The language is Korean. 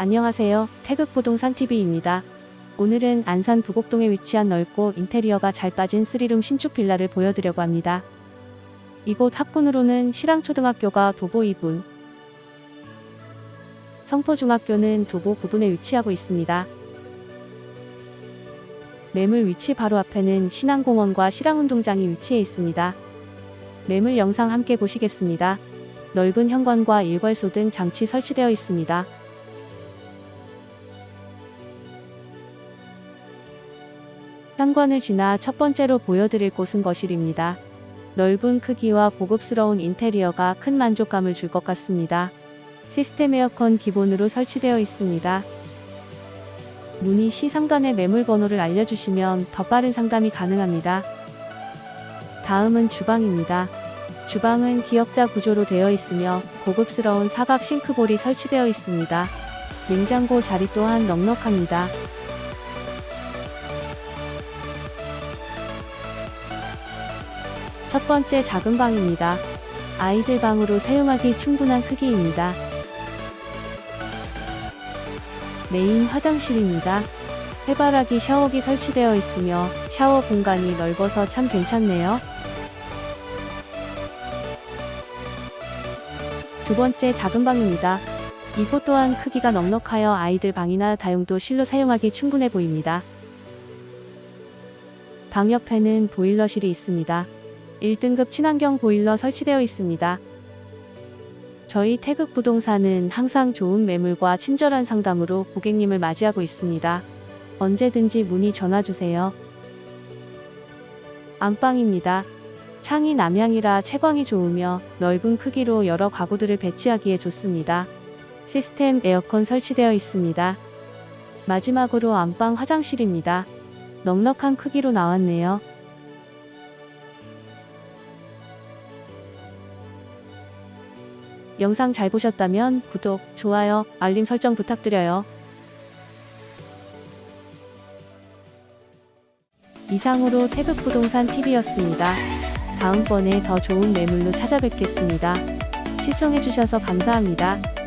안녕하세요. 태극부동산 TV입니다. 오늘은 안산 부곡동에 위치한 넓고 인테리어가 잘 빠진 스리룸 신축 빌라를 보여드려고 합니다. 이곳 학군으로는 실항초등학교가 도보 2분, 성포중학교는 도보 9분에 위치하고 있습니다. 매물 위치 바로 앞에는 신항공원과 실항운동장이 위치해 있습니다. 매물 영상 함께 보시겠습니다. 넓은 현관과 일괄소 등 장치 설치되어 있습니다. 현관을 지나 첫 번째로 보여드릴 곳은 거실입니다. 넓은 크기와 고급스러운 인테리어가 큰 만족감을 줄 것 같습니다. 시스템 에어컨 기본으로 설치되어 있습니다. 문의 시 상단의 매물 번호를 알려주시면 더 빠른 상담이 가능합니다. 다음은 주방입니다. 주방은 기역자 구조로 되어 있으며 고급스러운 사각 싱크볼이 설치되어 있습니다. 냉장고 자리 또한 넉넉합니다. 첫 번째 작은 방입니다. 아이들 방으로 사용하기 충분한 크기입니다. 메인 화장실입니다. 해바라기 샤워기 설치되어 있으며 샤워 공간이 넓어서 참 괜찮네요. 두 번째 작은 방입니다. 이곳 또한 크기가 넉넉하여 아이들 방이나 다용도 실로 사용하기 충분해 보입니다. 방 옆에는 보일러실이 있습니다. 1등급 친환경 보일러 설치되어 있습니다. 저희 태극 부동산은 항상 좋은 매물과 친절한 상담으로 고객님을 맞이하고 있습니다. 언제든지 문의 전화 주세요. 안방입니다. 창이 남향이라 채광이 좋으며 넓은 크기로 여러 가구들을 배치하기에 좋습니다. 시스템 에어컨 설치되어 있습니다. 마지막으로 안방 화장실입니다. 넉넉한 크기로 나왔네요. 영상 잘 보셨다면 구독, 좋아요, 알림 설정 부탁드려요. 이상으로 태극 부동산 TV였습니다. 다음번에 더 좋은 매물로 찾아뵙겠습니다. 시청해주셔서 감사합니다.